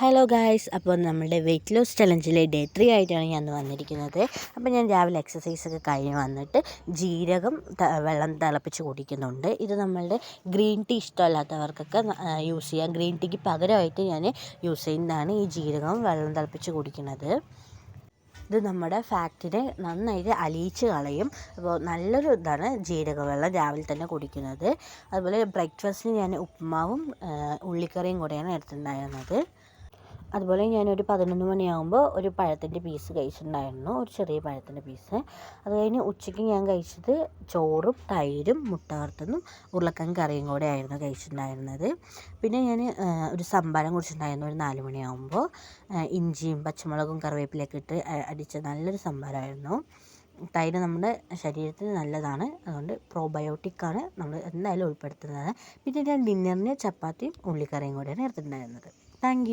Hello guys അപ്പോൾ നമ്മുടെ weight loss ചലഞ്ചിലെ ഡേ ത്രീ ആയിട്ടാണ് ഞാൻ വന്നിരിക്കുന്നത്. അപ്പോൾ ഞാൻ രാവിലെ എക്സസൈസ് ഒക്കെ കഴിഞ്ഞ് വന്നിട്ട് ജീരകം വെള്ളം തിളപ്പിച്ച് കുടിക്കുന്നുണ്ട്. ഇത് നമ്മളുടെ ഗ്രീൻ ടീ ഇഷ്ടമല്ലാത്തവർക്കൊക്കെ യൂസ് ചെയ്യാം. ഗ്രീൻ ടീക്ക് പകരമായിട്ട് ഞാൻ യൂസ് ചെയ്യുന്നതാണ് ഈ ജീരകം വെള്ളം തിളപ്പിച്ച് കുടിക്കുന്നത്. ഇത് നമ്മുടെ ഫാറ്റിനെ നന്നായിട്ട് അലിയിച്ച് കളയും. അപ്പോൾ നല്ലൊരു ഇതാണ് ജീരകവെള്ളം രാവിലെ തന്നെ കുടിക്കുന്നത്. അതുപോലെ ബ്രേക്ക്ഫാസ്റ്റിന് ഞാൻ ഉപ്പുമാവും ഉള്ളിക്കറിയും കൂടെയാണ് എടുത്തിട്ടുണ്ടായിരുന്നത്. അതുപോലെ ഞാനൊരു പതിനൊന്ന് മണിയാകുമ്പോൾ ഒരു പഴത്തിന്റെ പീസ് കഴിച്ചിട്ടുണ്ടായിരുന്നു. ഒരു ചെറിയ പഴത്തിന്റെ പീസ് അത് കഴിഞ്ഞ് ഉച്ചയ്ക്ക് ഞാൻ കഴിച്ചത് ചോറും തൈരും മുട്ട വറുത്തതും ഉരുളക്കിഴങ്ങ് കറിയും കൂടെ ആയിരുന്നു കഴിച്ചിട്ടുണ്ടായിരുന്നത്. പിന്നെ ഞാൻ ഒരു സംഭാരം കുടിച്ചിട്ടുണ്ടായിരുന്നു ഒരു നാല് മണിയാകുമ്പോൾ ഇഞ്ചിയും പച്ചമുളകും കറിവേപ്പിലൊക്കെ ഇട്ട് അടിച്ച നല്ലൊരു സംഭാരമായിരുന്നു തൈര് നമ്മുടെ ശരീരത്തിന് നല്ലതാണ്. അതുകൊണ്ട് പ്രോബയോട്ടിക്കാണ് നമ്മൾ എന്തായാലും ഉൾപ്പെടുത്തുന്നത്. പിന്നെ ഞാൻ ഡിന്നറിന് ചപ്പാത്തിയും ഉള്ളിക്കറിയും കൂടെയാണ് എടുത്തിട്ടുണ്ടായിരുന്നത്. താങ്ക്